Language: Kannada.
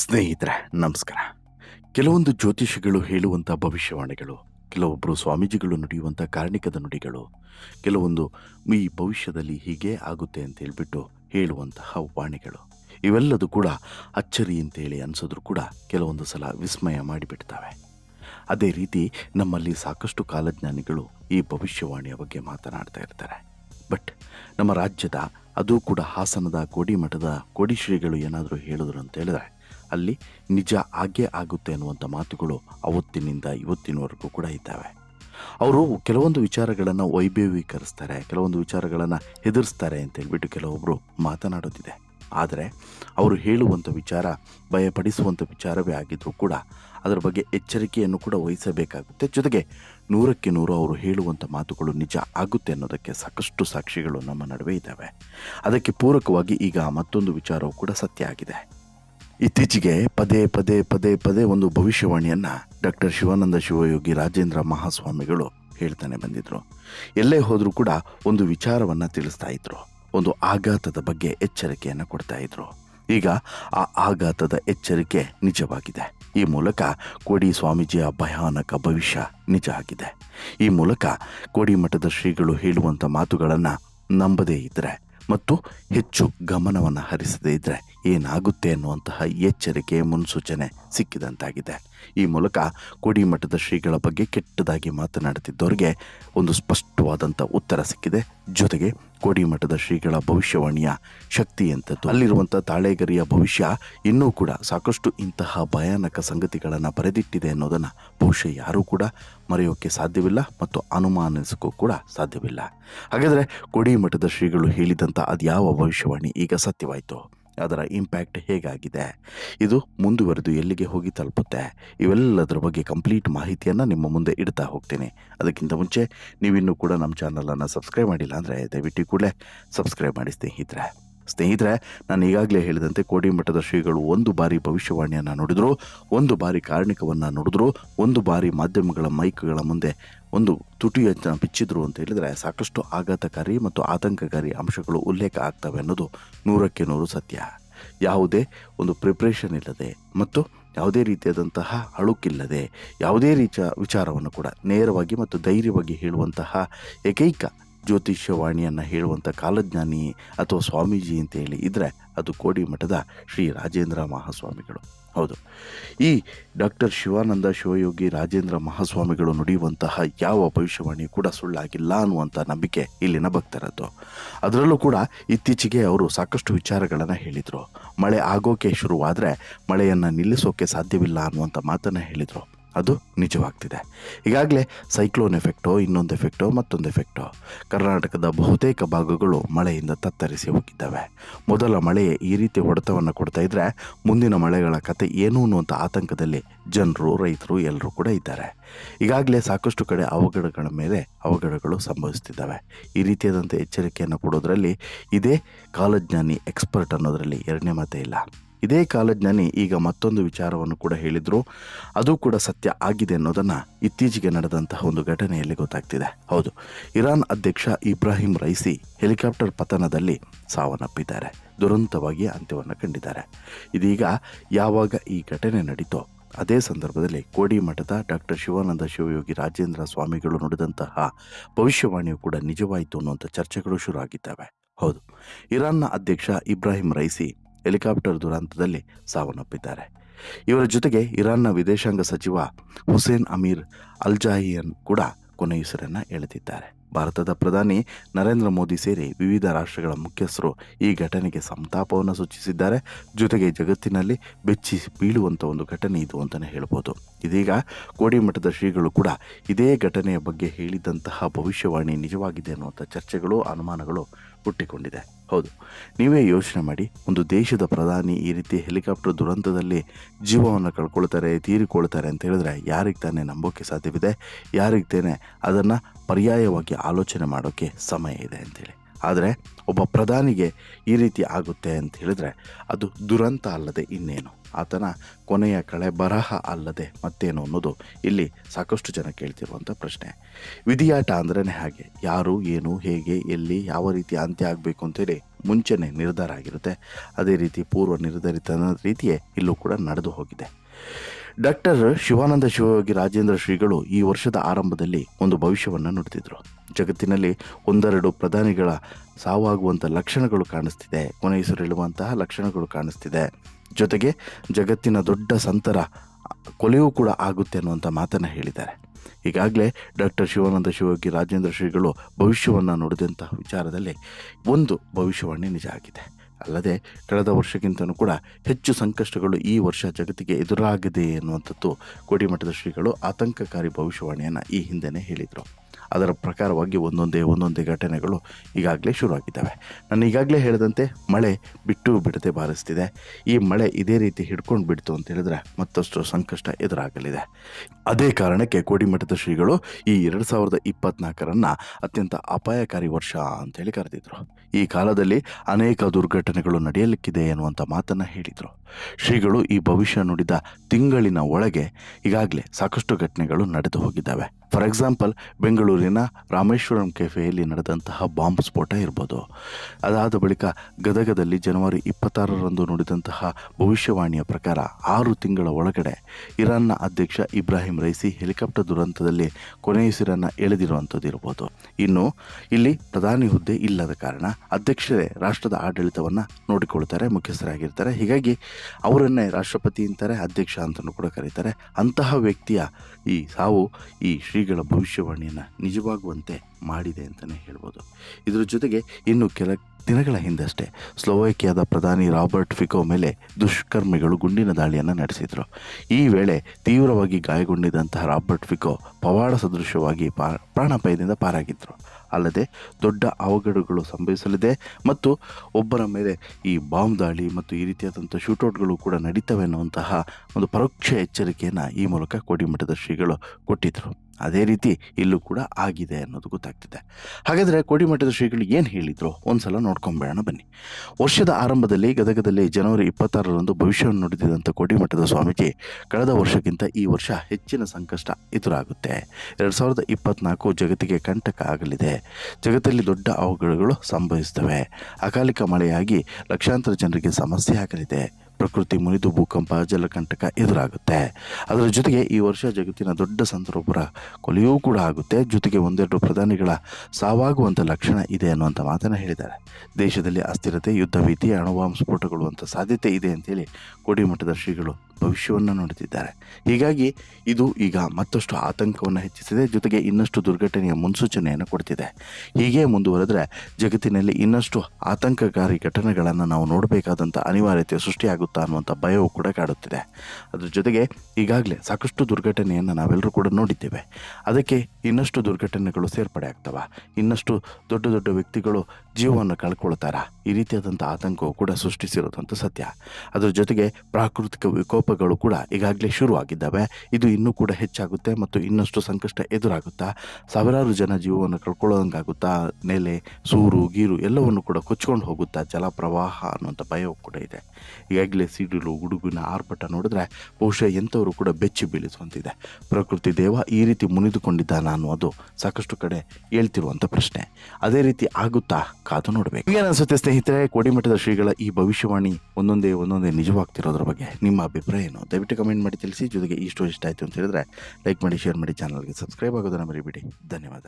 ಸ್ನೇಹಿತರೆ, ನಮಸ್ಕಾರ. ಕೆಲವೊಂದು ಜ್ಯೋತಿಷಿಗಳು ಹೇಳುವಂಥ ಭವಿಷ್ಯವಾಣಿಗಳು ಕೆಲವೊಬ್ಬರು ಸ್ವಾಮೀಜಿಗಳು ನುಡಿಯುವಂಥ ಕಾರಣಿಕದ ನುಡಿಗಳು, ಕೆಲವೊಂದು ಈ ಭವಿಷ್ಯದಲ್ಲಿ ಹೀಗೆ ಆಗುತ್ತೆ ಅಂತ ಹೇಳ್ಬಿಟ್ಟು ಹೇಳುವಂತಹ ವಾಣಿಗಳು. ಇವೆಲ್ಲದೂ ಕೂಡ ಅಚ್ಚರಿ ಅಂತೇಳಿ ಅನಿಸಿದ್ರು ಕೂಡ ಕೆಲವೊಂದು ಸಲ ವಿಸ್ಮಯ ಮಾಡಿಬಿಡ್ತವೆ. ಅದೇ ರೀತಿ ನಮ್ಮಲ್ಲಿ ಸಾಕಷ್ಟು ಕಾಲಜ್ಞಾನಿಗಳು ಈ ಭವಿಷ್ಯವಾಣಿಯ ಬಗ್ಗೆ ಮಾತನಾಡ್ತಾ ಇರ್ತಾರೆ. ಬಟ್ ನಮ್ಮ ರಾಜ್ಯದ, ಅದು ಕೂಡ ಹಾಸನದ, ಕೋಡಿಮಠದ ಕೋಡಿಶ್ರೀಗಳು ಏನಾದರೂ ಹೇಳಿದ್ರು ಅಂತ ಹೇಳಿದ್ರೆ ಅಲ್ಲಿ ನಿಜ ಆಗೇ ಆಗುತ್ತೆ ಅನ್ನುವಂಥ ಮಾತುಗಳು ಅವತ್ತಿನಿಂದ ಇವತ್ತಿನವರೆಗೂ ಕೂಡ ಇದ್ದಾವೆ. ಅವರು ಕೆಲವೊಂದು ವಿಚಾರಗಳನ್ನು ವೈಭವೀಕರಿಸ್ತಾರೆ, ಕೆಲವೊಂದು ವಿಚಾರಗಳನ್ನು ಹೆದರಿಸ್ತಾರೆ ಅಂತ ಹೇಳ್ಬಿಟ್ಟು ಕೆಲವೊಬ್ಬರು ಮಾತನಾಡುತ್ತಿದೆ ಆದರೆ ಅವರು ಹೇಳುವಂಥ ವಿಚಾರ ಭಯಪಡಿಸುವಂಥ ವಿಚಾರವೇ ಆಗಿದ್ರೂ ಕೂಡ ಅದರ ಬಗ್ಗೆ ಎಚ್ಚರಿಕೆಯನ್ನು ಕೂಡ ವಹಿಸಬೇಕಾಗುತ್ತೆ. ಜೊತೆಗೆ ನೂರಕ್ಕೆ ನೂರು ಅವರು ಹೇಳುವಂಥ ಮಾತುಗಳು ನಿಜ ಆಗುತ್ತೆ ಅನ್ನೋದಕ್ಕೆ ಸಾಕಷ್ಟು ಸಾಕ್ಷಿಗಳು ನಮ್ಮ ನಡುವೆ ಇದ್ದಾವೆ. ಅದಕ್ಕೆ ಪೂರಕವಾಗಿ ಈಗ ಮತ್ತೊಂದು ವಿಚಾರವು ಕೂಡ ಸತ್ಯ ಆಗಿದೆ. ಇತ್ತೀಚೆಗೆ ಪದೇ ಪದೇ ಪದೇ ಪದೇ ಒಂದು ಭವಿಷ್ಯವಾಣಿಯನ್ನು ಡಾಕ್ಟರ್ ಶಿವಾನಂದ ಶಿವಯೋಗಿ ರಾಜೇಂದ್ರ ಮಹಾಸ್ವಾಮಿಗಳು ಹೇಳ್ತಾನೆ ಬಂದಿದ್ರು. ಎಲ್ಲೇ ಹೋದರೂ ಕೂಡ ಒಂದು ವಿಚಾರವನ್ನು ತಿಳಿಸ್ತಾ ಇದ್ರು. ಒಂದು ಆಘಾತದ ಬಗ್ಗೆ ಎಚ್ಚರಿಕೆಯನ್ನು ಕೊಡ್ತಾ ಇದ್ರು. ಈಗ ಆ ಆಘಾತದ ಎಚ್ಚರಿಕೆ ನಿಜವಾಗಿದೆ. ಈ ಮೂಲಕ ಕೋಡಿ ಸ್ವಾಮೀಜಿಯ ಭಯಾನಕ ಭವಿಷ್ಯ ನಿಜ ಆಗಿದೆ. ಈ ಮೂಲಕ ಕೋಡಿ ಮಠದ ಶ್ರೀಗಳು ಹೇಳುವಂಥ ಮಾತುಗಳನ್ನು ನಂಬದೇ ಇದ್ದರೆ ಮತ್ತು ಹೆಚ್ಚು ಗಮನವನ್ನು ಹರಿಸದೇ ಇದ್ದರೆ ಏನಾಗುತ್ತೆ ಅನ್ನುವಂತಹ ಎಚ್ಚರಿಕೆ, ಮುನ್ಸೂಚನೆ ಸಿಕ್ಕಿದಂತಾಗಿದೆ. ಈ ಮೂಲಕ ಕೋಡಿಮಠದ ಶ್ರೀಗಳ ಬಗ್ಗೆ ಕೆಟ್ಟದಾಗಿ ಮಾತನಾಡುತ್ತಿದ್ದವರಿಗೆ ಒಂದು ಸ್ಪಷ್ಟವಾದಂಥ ಉತ್ತರ ಸಿಕ್ಕಿದೆ. ಜೊತೆಗೆ ಕೋಡಿಮಠದ ಶ್ರೀಗಳ ಭವಿಷ್ಯವಾಣಿಯ ಶಕ್ತಿ ಎಂಥದ್ದು. ಅಲ್ಲಿರುವಂಥ ತಾಳೆಗರಿಯ ಭವಿಷ್ಯ ಇನ್ನೂ ಕೂಡ ಸಾಕಷ್ಟು ಇಂತಹ ಭಯಾನಕ ಸಂಗತಿಗಳನ್ನು ಬರೆದಿಟ್ಟಿದೆ ಅನ್ನೋದನ್ನು ಬಹುಶಃ ಯಾರೂ ಕೂಡ ಮರೆಯೋಕ್ಕೆ ಸಾಧ್ಯವಿಲ್ಲ ಮತ್ತು ಅನುಮಾನಿಸೋಕ್ಕೂ ಕೂಡ ಸಾಧ್ಯವಿಲ್ಲ. ಹಾಗಾದರೆ ಕೋಡಿಮಠದ ಶ್ರೀಗಳು ಹೇಳಿದಂಥ ಅದ್ಯಾವ ಭವಿಷ್ಯವಾಣಿ? ಈಗ ಸತ್ಯವಾಯಿತು. ಅದರ ಇಂಪ್ಯಾಕ್ಟ್ ಹೇಗಾಗಿದೆ? ಇದು ಮುಂದುವರೆದು ಎಲ್ಲಿಗೆ ಹೋಗಿ ತಲುಪುತ್ತೆ? ಇವೆಲ್ಲದರ ಬಗ್ಗೆ ಕಂಪ್ಲೀಟ್ ಮಾಹಿತಿಯನ್ನು ನಿಮ್ಮ ಮುಂದೆ ಇಡ್ತಾ ಹೋಗ್ತೀನಿ. ಅದಕ್ಕಿಂತ ಮುಂಚೆ ನೀವಿನ್ನೂ ಕೂಡ ನಮ್ಮ ಚಾನಲನ್ನು ಸಬ್ಸ್ಕ್ರೈಬ್ ಮಾಡಿಲ್ಲ ಅಂದರೆ ದಯವಿಟ್ಟು ಕೂಡಲೇ ಸಬ್ಸ್ಕ್ರೈಬ್ ಮಾಡಿ ಸ್ನೇಹಿತರೆ. ಸ್ನೇಹಿತರೆ, ನಾನು ಈಗಾಗಲೇ ಹೇಳಿದಂತೆ ಕೋಡಿ ಮಠದ ಶ್ರೀಗಳು ಒಂದು ಬಾರಿ ಭವಿಷ್ಯವಾಣಿಯನ್ನು ನುಡಿದ್ರು, ಒಂದು ಬಾರಿ ಕಾರಣಿಕವನ್ನು ನುಡಿದ್ರು, ಒಂದು ಬಾರಿ ಮಾಧ್ಯಮಗಳ ಮೈಕ್ಗಳ ಮುಂದೆ ಒಂದು ತುಟಿಯನ್ನು ಬಿಚ್ಚಿದ್ರು ಅಂತ ಹೇಳಿದರೆ ಸಾಕಷ್ಟು ಆಘಾತಕಾರಿ ಮತ್ತು ಆತಂಕಕಾರಿ ಅಂಶಗಳು ಉಲ್ಲೇಖ ಆಗ್ತವೆ ಅನ್ನೋದು ನೂರಕ್ಕೆ ನೂರು ಸತ್ಯ. ಯಾವುದೇ ಒಂದು ಪ್ರಿಪ್ರೇಷನ್ ಇಲ್ಲದೆ ಮತ್ತು ಯಾವುದೇ ರೀತಿಯಾದಂತಹ ಅಳುಕಿಲ್ಲದೆ ಯಾವುದೇ ರೀತಿಯ ವಿಚಾರವನ್ನು ಕೂಡ ನೇರವಾಗಿ ಮತ್ತು ಧೈರ್ಯವಾಗಿ ಹೇಳುವಂತಹ ಏಕೈಕ ಜ್ಯೋತಿಷ್ಯವಾಣಿಯನ್ನು ಹೇಳುವಂಥ ಕಾಲಜ್ಞಾನಿ ಅಥವಾ ಸ್ವಾಮೀಜಿ ಅಂತ ಹೇಳಿ ಇದ್ದರೆ ಅದು ಕೋಡಿ ಮಠದ ಶ್ರೀ ರಾಜೇಂದ್ರ ಮಹಾಸ್ವಾಮಿಗಳು. ಹೌದು. ಈ ಡಾಕ್ಟರ್ ಶಿವಾನಂದ ಶಿವಯೋಗಿ ರಾಜೇಂದ್ರ ಮಹಾಸ್ವಾಮಿಗಳು ನುಡಿಯುವಂತಹ ಯಾವ ಭವಿಷ್ಯವಾಣಿ ಕೂಡ ಸುಳ್ಳಾಗಿಲ್ಲ ಅನ್ನುವಂಥ ನಂಬಿಕೆ ಇಲ್ಲಿನ ಭಕ್ತರದ್ದು. ಅದರಲ್ಲೂ ಕೂಡ ಇತ್ತೀಚೆಗೆ ಅವರು ಸಾಕಷ್ಟು ವಿಚಾರಗಳನ್ನು ಹೇಳಿದರು. ಮಳೆ ಆಗೋಕೆ ಶುರುವಾದರೆ ಮಳೆಯನ್ನು ನಿಲ್ಲಿಸೋಕೆ ಸಾಧ್ಯವಿಲ್ಲ ಅನ್ನುವಂಥ ಮಾತನ್ನು ಹೇಳಿದರು. ಅದು ನಿಜವಾಗ್ತಿದೆ. ಈಗಾಗಲೇ ಸೈಕ್ಲೋನ್ ಎಫೆಕ್ಟೋ, ಇನ್ನೊಂದು ಎಫೆಕ್ಟೋ, ಮತ್ತೊಂದು ಎಫೆಕ್ಟೋ ಕರ್ನಾಟಕದ ಬಹುತೇಕ ಭಾಗಗಳು ಮಳೆಯಿಂದ ತತ್ತರಿಸಿ ಹೋಗಿದ್ದಾವೆ. ಮೊದಲ ಮಳೆ ಈ ರೀತಿ ಹೊಡೆತವನ್ನು ಕೊಡ್ತಾ ಇದ್ದರೆ ಮುಂದಿನ ಮಳೆಗಳ ಕತೆ ಏನು ಅನ್ನುವಂಥ ಆತಂಕದಲ್ಲಿ ಜನರು, ರೈತರು ಎಲ್ಲರೂ ಕೂಡ ಇದ್ದಾರೆ. ಈಗಾಗಲೇ ಸಾಕಷ್ಟು ಕಡೆ ಅವಘಡಗಳ ಮೇಲೆ ಅವಘಡಗಳು ಸಂಭವಿಸ್ತಿದ್ದಾವೆ. ಈ ರೀತಿಯಾದಂಥ ಎಚ್ಚರಿಕೆಯನ್ನು ಕೊಡೋದರಲ್ಲಿ ಇದೇ ಕಾಲಜ್ಞಾನಿ ಎಕ್ಸ್ಪರ್ಟ್ ಅನ್ನೋದರಲ್ಲಿ ಎರಡನೇ ಮಾತೇ ಇಲ್ಲ. ಇದೇ ಕಾಲಜ್ಞಾನಿ ಈಗ ಮತ್ತೊಂದು ವಿಚಾರವನ್ನು ಕೂಡ ಹೇಳಿದ್ರು. ಅದು ಕೂಡ ಸತ್ಯ ಆಗಿದೆ ಅನ್ನೋದನ್ನು ಇತ್ತೀಚೆಗೆ ನಡೆದಂತಹ ಒಂದು ಘಟನೆಯಲ್ಲಿ ಗೊತ್ತಾಗ್ತಿದೆ. ಹೌದು, ಇರಾನ್ ಅಧ್ಯಕ್ಷ ಇಬ್ರಾಹಿಂ ರೈಸಿ ಹೆಲಿಕಾಪ್ಟರ್ ಪತನದಲ್ಲಿ ಸಾವನ್ನಪ್ಪಿದ್ದಾರೆ. ದುರಂತವಾಗಿ ಅಂತ್ಯವನ್ನು ಕಂಡಿದ್ದಾರೆ. ಇದೀಗ ಯಾವಾಗ ಈ ಘಟನೆ ನಡೀತೋ, ಅದೇ ಸಂದರ್ಭದಲ್ಲಿ ಕೋಡಿ ಮಠದ ಡಾಕ್ಟರ್ ಶಿವಾನಂದ ಶಿವಯೋಗಿ ರಾಜೇಂದ್ರ ಸ್ವಾಮಿಗಳು ನುಡಿದಂತಹ ಭವಿಷ್ಯವಾಣಿಯು ಕೂಡ ನಿಜವಾಯಿತು ಅನ್ನುವಂಥ ಚರ್ಚೆಗಳು ಶುರು ಹೌದು, ಇರಾನ್ನ ಅಧ್ಯಕ್ಷ ಇಬ್ರಾಹಿಂ ರೈಸಿ ಹೆಲಿಕಾಪ್ಟರ್ ದುರಂತದಲ್ಲಿ ಸಾವನ್ನಪ್ಪಿದ್ದಾರೆ. ಇವರ ಜೊತೆಗೆ ಇರಾನ್ನ ವಿದೇಶಾಂಗ ಸಚಿವ ಹುಸೇನ್ ಅಮೀರ್ ಅಲ್ಜಾಹಿಯನ್ ಕೂಡ ಕೊನೆಯುಸಿರನ್ನು ಎಳೆದಿದ್ದಾರೆ. ಭಾರತದ ಪ್ರಧಾನಿ ನರೇಂದ್ರ ಮೋದಿ ಸೇರಿ ವಿವಿಧ ರಾಷ್ಟ್ರಗಳ ಮುಖ್ಯಸ್ಥರು ಈ ಘಟನೆಗೆ ಸಂತಾಪವನ್ನು ಸೂಚಿಸಿದ್ದಾರೆ. ಜೊತೆಗೆ ಜಗತ್ತಿನಲ್ಲಿ ಬೆಚ್ಚಿ ಬೀಳುವಂಥ ಒಂದು ಘಟನೆ ಇದು ಅಂತಲೇ ಹೇಳ್ಬೋದು. ಇದೀಗ ಕೋಡಿಮಠದ ಶ್ರೀಗಳು ಕೂಡ ಇದೇ ಘಟನೆಯ ಬಗ್ಗೆ ಹೇಳಿದಂತಹ ಭವಿಷ್ಯವಾಣಿ ನಿಜವಾಗಿದೆ ಅನ್ನುವಂಥ ಚರ್ಚೆಗಳು, ಅನುಮಾನಗಳು ಹುಟ್ಟಿಕೊಂಡಿದೆ. ಹೌದು. ನೀವೇ ಯೋಚನೆ ಮಾಡಿ, ಒಂದು ದೇಶದ ಪ್ರಧಾನಿ ಈ ರೀತಿ ಹೆಲಿಕಾಪ್ಟರ್ ದುರಂತದಲ್ಲಿ ಜೀವವನ್ನು ಕಳ್ಕೊಳ್ತಾರೆ, ತೀರಿಕೊಳ್ತಾರೆ ಅಂತ ಹೇಳಿದ್ರೆ ಯಾರಿಗೆ ತಾನೇ ನಂಬೋಕ್ಕೆ ಸಾಧ್ಯವಿದೆ? ಯಾರಿಗೆ ತಾನೇ ಅದನ್ನು ಪರ್ಯಾಯವಾಗಿ ಆಲೋಚನೆ ಮಾಡೋಕ್ಕೆ ಸಮಯ ಇದೆ ಅಂತೇಳಿ ಆದರೆ ಒಬ್ಬ ಪ್ರಧಾನಿಗೆ ಈ ರೀತಿ ಆಗುತ್ತೆ ಅಂತ ಹೇಳಿದ್ರೆ ಅದು ದುರಂತ ಅಲ್ಲದೆ ಇನ್ನೇನು? ಆತನ ಕೊನೆಯ ಕಳೆ ಬರಹ ಅಲ್ಲದೆ ಮತ್ತೇನು ಅನ್ನೋದು ಇಲ್ಲಿ ಸಾಕಷ್ಟು ಜನ ಕೇಳ್ತಿರುವಂಥ ಪ್ರಶ್ನೆ. ವಿಧಿಯಾಟ ಅಂದ್ರೇ ಹಾಗೆ, ಯಾರು, ಏನು, ಹೇಗೆ, ಎಲ್ಲಿ, ಯಾವ ರೀತಿ ಅಂತ್ಯ ಆಗಬೇಕು ಅಂತೇಳಿ ಮುಂಚೆನೇ ನಿರ್ಧಾರ ಆಗಿರುತ್ತೆ. ಅದೇ ರೀತಿ ಪೂರ್ವ ನಿರ್ಧರಿತ ರೀತಿಯೇ ಇಲ್ಲೂ ಕೂಡ ನಡೆದು ಹೋಗಿದೆ. ಡಾಕ್ಟರ್ ಶಿವಾನಂದ ಶಿವಯೋಗಿ ರಾಜೇಂದ್ರ ಶ್ರೀಗಳು ಈ ವರ್ಷದ ಆರಂಭದಲ್ಲಿ ಒಂದು ಭವಿಷ್ಯವನ್ನು ನುಡಿದಿದ್ರು. ಜಗತ್ತಿನಲ್ಲಿ ಒಂದೆರಡು ಪ್ರಧಾನಿಗಳ ಸಾವಾಗುವಂಥ ಲಕ್ಷಣಗಳು ಕಾಣಿಸ್ತಿದೆ. ಕೊನೆಯುಸಿರೆಳುವಂತಹ ಲಕ್ಷಣಗಳು ಕಾಣಿಸ್ತಿದೆ. ಜೊತೆಗೆ ಜಗತ್ತಿನ ದೊಡ್ಡ ಸಂತರ ಕೊಲೆಯೂ ಕೂಡ ಆಗುತ್ತೆ ಅನ್ನುವಂಥ ಮಾತನ್ನು ಹೇಳಿದ್ದಾರೆ. ಈಗಾಗಲೇ ಡಾಕ್ಟರ್ ಶಿವಾನಂದ ಶಿವಯೋಗಿ ರಾಜೇಂದ್ರ ಶ್ರೀಗಳು ಭವಿಷ್ಯವನ್ನು ನುಡಿದಂತಹ ವಿಚಾರದಲ್ಲಿ ಒಂದು ಭವಿಷ್ಯವಾಣಿ ನಿಜ ಆಗಿದೆ. ಅಲ್ಲದೆ ಕಳೆದ ವರ್ಷಕ್ಕಿಂತಲೂ ಕೂಡ ಹೆಚ್ಚು ಸಂಕಷ್ಟಗಳು ಈ ವರ್ಷ ಜಗತ್ತಿಗೆ ಎದುರಾಗಿದೆ ಎನ್ನುವಂಥದ್ದು ಕೋಡಿಮಠದ ಶ್ರೀಗಳು ಆತಂಕಕಾರಿ ಭವಿಷ್ಯವಾಣಿಯನ್ನು ಈ ಹಿಂದೆನೇ ಹೇಳಿದರು. ಅದರ ಪ್ರಕಾರವಾಗಿ ಒಂದೊಂದೇ ಒಂದೊಂದೇ ಘಟನೆಗಳು ಈಗಾಗಲೇ ಶುರುವಾಗಿದ್ದಾವೆ. ನಾನು ಈಗಾಗಲೇ ಹೇಳಿದಂತೆ ಮಳೆ ಬಿಟ್ಟು ಬಿಡದೆ ಬಾರಿಸ್ತಿದೆ. ಈ ಮಳೆ ಇದೇ ರೀತಿ ಹಿಡ್ಕೊಂಡು ಬಿಡ್ತು ಅಂತ ಹೇಳಿದ್ರೆ ಮತ್ತಷ್ಟು ಸಂಕಷ್ಟ ಎದುರಾಗಲಿದೆ. ಅದೇ ಕಾರಣಕ್ಕೆ ಕೋಡಿಮಠದ ಶ್ರೀಗಳು ಈ ಎರಡು ಸಾವಿರದ ಇಪ್ಪತ್ನಾಲ್ಕರನ್ನು ಅತ್ಯಂತ ಅಪಾಯಕಾರಿ ವರ್ಷ ಅಂತೇಳಿ ಕರೆದಿದ್ರು. ಈ ಕಾಲದಲ್ಲಿ ಅನೇಕ ದುರ್ಘಟನೆಗಳು ನಡೆಯಲಿಕ್ಕಿದೆ ಎನ್ನುವಂಥ ಮಾತನ್ನು ಹೇಳಿದರು. ಶ್ರೀಗಳು ಈ ಭವಿಷ್ಯ ನುಡಿದ ತಿಂಗಳಿನ ಒಳಗೆ ಈಗಾಗಲೇ ಸಾಕಷ್ಟು ಘಟನೆಗಳು ನಡೆದು ಹೋಗಿದ್ದಾವೆ. ಫಾರ್ ಎಕ್ಸಾಂಪಲ್, ಬೆಂಗಳೂರಿನ ರಾಮೇಶ್ವರಂ ಕೆಫೆಯಲ್ಲಿ ನಡೆದಂತಹ ಬಾಂಬ್ ಸ್ಫೋಟ ಇರ್ಬೋದು. ಅದಾದ ಬಳಿಕ ಗದಗದಲ್ಲಿ ಜನವರಿ ಇಪ್ಪತ್ತಾರರಂದು ನುಡಿದಂತಹ ಭವಿಷ್ಯವಾಣಿಯ ಪ್ರಕಾರ ಆರು ತಿಂಗಳ ಒಳಗಡೆ ಇರಾನ್ನ ಅಧ್ಯಕ್ಷ ಇಬ್ರಾಹಿಂ ರೈಸಿ ಹೆಲಿಕಾಪ್ಟರ್ ದುರಂತದಲ್ಲಿ ಕೊನೆಯುಸಿರನ್ನು ಎಳೆದಿರುವಂಥದ್ದು ಇರ್ಬೋದು. ಇನ್ನು, ಇಲ್ಲಿ ಪ್ರಧಾನಿ ಹುದ್ದೆ ಇಲ್ಲದ ಕಾರಣ ಅಧ್ಯಕ್ಷರೇ ರಾಷ್ಟ್ರದ ಆಡಳಿತವನ್ನು ನೋಡಿಕೊಳ್ತಾರೆ ಮುಖ್ಯಸ್ಥರಾಗಿರ್ತಾರೆ. ಹೀಗಾಗಿ ಅವರನ್ನೇ ರಾಷ್ಟ್ರಪತಿ ಅಂತಾರೆ, ಅಧ್ಯಕ್ಷ ಅಂತಲೂ ಕೂಡ ಕರೀತಾರೆ. ಅಂತಹ ವ್ಯಕ್ತಿಯ ಈ ಸಾವು ಈ ಶ್ರೀಗಳ ಭವಿಷ್ಯವಾಣಿಯನ್ನು ನಿಜವಾಗುವಂತೆ ಮಾಡಿದೆ ಅಂತಲೇ ಹೇಳ್ಬೋದು. ಇದರ ಜೊತೆಗೆ ಇನ್ನು ಕೆಲ ದಿನಗಳ ಹಿಂದಷ್ಟೇ ಸ್ಲೋವೈಕಿಯಾದ ಪ್ರಧಾನಿ ರಾಬರ್ಟ್ ಫಿಕೋ ಮೇಲೆ ದುಷ್ಕರ್ಮಿಗಳು ಗುಂಡಿನ ದಾಳಿಯನ್ನು ನಡೆಸಿದರು. ಈ ವೇಳೆ ತೀವ್ರವಾಗಿ ಗಾಯಗೊಂಡಿದ್ದಂತಹ ರಾಬರ್ಟ್ ಫಿಕೋ ಪವಾಡ ಸದೃಶವಾಗಿ ಪಾ, ಪ್ರಾಣಾಪಾಯದಿಂದ ಪಾರಾಗಿದ್ದರು ಅಲ್ಲದೆ ದೊಡ್ಡ ಅವಘಡಗಳು ಸಂಭವಿಸಲಿದೆ ಮತ್ತು ಒಬ್ಬರ ಮೇಲೆ ಈ ಬಾಂಬ್ ದಾಳಿ ಮತ್ತು ಈ ರೀತಿಯಾದಂಥ ಶೂಟೌಟ್ಗಳು ಕೂಡ ನಡೀತವೆ ಅನ್ನುವಂತಹ ಒಂದು ಪರೋಕ್ಷ ಎಚ್ಚರಿಕೆಯನ್ನು ಈ ಮೂಲಕ ಕೋಡಿಮಠದ ಶ್ರೀಗಳು ಕೊಟ್ಟಿದ್ದರು ಅದೇ ರೀತಿ ಇಲ್ಲೂ ಕೂಡ ಆಗಿದೆ ಅನ್ನೋದು ಗೊತ್ತಾಗ್ತಿದೆ. ಹಾಗಾದರೆ ಕೋಡಿಮಠದ ಶ್ರೀಗಳು ಏನು ಹೇಳಿದರು? ಒಂದ್ಸಲ ನೋಡ್ಕೊಂಬೇಡೋಣ ಬನ್ನಿ. ವರ್ಷದ ಆರಂಭದಲ್ಲಿ, ಗದಗದಲ್ಲಿ ಜನವರಿ ಇಪ್ಪತ್ತಾರರಂದು ಭವಿಷ್ಯವನ್ನು ನುಡಿದಿದ್ದಂಥ ಕೋಡಿಮಠದ ಸ್ವಾಮೀಜಿ ಕಳೆದ ವರ್ಷಕ್ಕಿಂತ ಈ ವರ್ಷ ಹೆಚ್ಚಿನ ಸಂಕಷ್ಟ ಎದುರಾಗುತ್ತೆ. ಎರಡು ಸಾವಿರದ ಇಪ್ಪತ್ನಾಲ್ಕು ಜಗತ್ತಿಗೆ ಕಂಟಕ ಆಗಲಿದೆ. ಜಗತ್ತಲ್ಲಿ ದೊಡ್ಡ ಅವಘಡಗಳು ಸಂಭವಿಸ್ತವೆ ಅಕಾಲಿಕ ಮಳೆಯಾಗಿ ಲಕ್ಷಾಂತರ ಜನರಿಗೆ ಸಮಸ್ಯೆ ಆಗಲಿದೆ. ಪ್ರಕೃತಿ ಮುನಿದು ಭೂಕಂಪ ಜಲಕಂಟಕ ಎದುರಾಗುತ್ತೆ. ಅದರ ಜೊತೆಗೆ ಈ ವರ್ಷ ಜಗತ್ತಿನ ದೊಡ್ಡ ಸಂತರೊಬ್ಬರ ಕೊಲೆಯೂ ಕೂಡ ಆಗುತ್ತೆ. ಜೊತೆಗೆ ಒಂದೆರಡು ಪ್ರಧಾನಿಗಳ ಸಾವಾಗುವಂಥ ಲಕ್ಷಣ ಇದೆ ಅನ್ನುವಂಥ ಮಾತನ್ನು ಹೇಳಿದ್ದಾರೆ. ದೇಶದಲ್ಲಿ ಅಸ್ಥಿರತೆ, ಯುದ್ಧ ಭೀತಿ, ಅಣುಬಾಂಬ್ ಸ್ಫೋಟಗಳು ಅಂತ ಸಾಧ್ಯತೆ ಇದೆ ಅಂತೇಳಿ ಕೋಡಿಮಠದ ಶ್ರೀಗಳು ಭವಿಷ್ಯವನ್ನು ನೋಡುತ್ತಿದ್ದಾರೆ. ಹೀಗಾಗಿ ಇದು ಈಗ ಮತ್ತಷ್ಟು ಆತಂಕವನ್ನು ಹೆಚ್ಚಿಸಿದೆ, ಜೊತೆಗೆ ಇನ್ನಷ್ಟು ದುರ್ಘಟನೆಯ ಮುನ್ಸೂಚನೆಯನ್ನು ಕೊಡ್ತಿದೆ. ಹೀಗೆ ಮುಂದುವರೆದ್ರೆ ಜಗತ್ತಿನಲ್ಲಿ ಇನ್ನಷ್ಟು ಆತಂಕಕಾರಿ ಘಟನೆಗಳನ್ನು ನಾವು ನೋಡಬೇಕಾದಂಥ ಅನಿವಾರ್ಯತೆ ಸೃಷ್ಟಿಯಾಗುತ್ತಾ ಅನ್ನುವಂಥ ಭಯವೂ ಕೂಡ ಕಾಡುತ್ತಿದೆ. ಅದ್ರ ಜೊತೆಗೆ ಈಗಾಗಲೇ ಸಾಕಷ್ಟು ದುರ್ಘಟನೆಯನ್ನು ನಾವೆಲ್ಲರೂ ಕೂಡ ನೋಡಿದ್ದೇವೆ. ಅದಕ್ಕೆ ಇನ್ನಷ್ಟು ದುರ್ಘಟನೆಗಳು ಸೇರ್ಪಡೆ ಆಗ್ತವೆ. ಇನ್ನಷ್ಟು ದೊಡ್ಡ ದೊಡ್ಡ ವ್ಯಕ್ತಿಗಳು ಜೀವವನ್ನು ಕಳ್ಕೊಳ್ತಾರ? ಈ ರೀತಿಯಾದಂಥ ಆತಂಕವು ಕೂಡ ಸೃಷ್ಟಿಸಿರೋದಂಥ ಸತ್ಯ. ಅದರ ಜೊತೆಗೆ ಪ್ರಾಕೃತಿಕ ವಿಕೋಪಗಳು ಕೂಡ ಈಗಾಗಲೇ ಶುರುವಾಗಿದ್ದಾವೆ. ಇದು ಇನ್ನೂ ಕೂಡ ಹೆಚ್ಚಾಗುತ್ತೆ ಮತ್ತು ಇನ್ನಷ್ಟು ಸಂಕಷ್ಟ ಎದುರಾಗುತ್ತಾ? ಸಾವಿರಾರು ಜನ ಜೀವವನ್ನು ಕಳ್ಕೊಳ್ಳೋದಂಗಾಗುತ್ತಾ? ನೆಲೆ, ಸೂರು, ಗೀರು ಎಲ್ಲವನ್ನು ಕೂಡ ಕೊಚ್ಕೊಂಡು ಹೋಗುತ್ತಾ? ಜಲಪ್ರವಾಹ ಅನ್ನುವಂಥ ಭಯವೂ ಕೂಡ ಇದೆ. ಈಗಾಗಲೇ ಸಿಡಿಲು ಗುಡುಗಿನ ಆರ್ಭಟ ನೋಡಿದ್ರೆ ಬಹುಶಃ ಎಂಥವರು ಕೂಡ ಬೆಚ್ಚಿ ಬೀಳಿಸುವಂತಿದೆ. ಪ್ರಕೃತಿ ದೇವ ಈ ರೀತಿ ಮುನಿದುಕೊಂಡಿದ್ದಾನ ಅನ್ನೋದು ಸಾಕಷ್ಟು ಕಡೆ ಹೇಳ್ತಿರುವಂಥ ಪ್ರಶ್ನೆ. ಅದೇ ರೀತಿ ಆಗುತ್ತಾ? ಕಾದು ನೋಡಬೇಕು. ಏನನ್ಸುತ್ತೆ ಸ್ನೇಹಿತರೆ, ಕೋಡಿಮಠದ ಶ್ರೀಗಳ ಈ ಭವಿಷ್ಯವಾಣಿ ಒಂದೊಂದೇ ಒಂದೊಂದೇ ನಿಜವಾಗ್ತಿರೋದ್ರ ಬಗ್ಗೆ ನಿಮ್ಮ ಅಭಿಪ್ರಾಯ ಏನು ದಯವಿಟ್ಟು ಕಮೆಂಟ್ ಮಾಡಿ ತಿಳಿಸಿ, ಜೊತೆಗೆ ಈ ಸ್ಟೋರಿ ಇಷ್ಟ ಆಯಿತು ಅಂತ ಹೇಳಿದ್ರೆ ಲೈಕ್ ಮಾಡಿ, ಶೇರ್ ಮಾಡಿ, ಚಾನಲ್ಗೆ ಸಬ್ಸ್ಕ್ರೈಬ್ ಆಗೋದನ್ನು ಮರಿಬೇಡಿ. ಧನ್ಯವಾದ.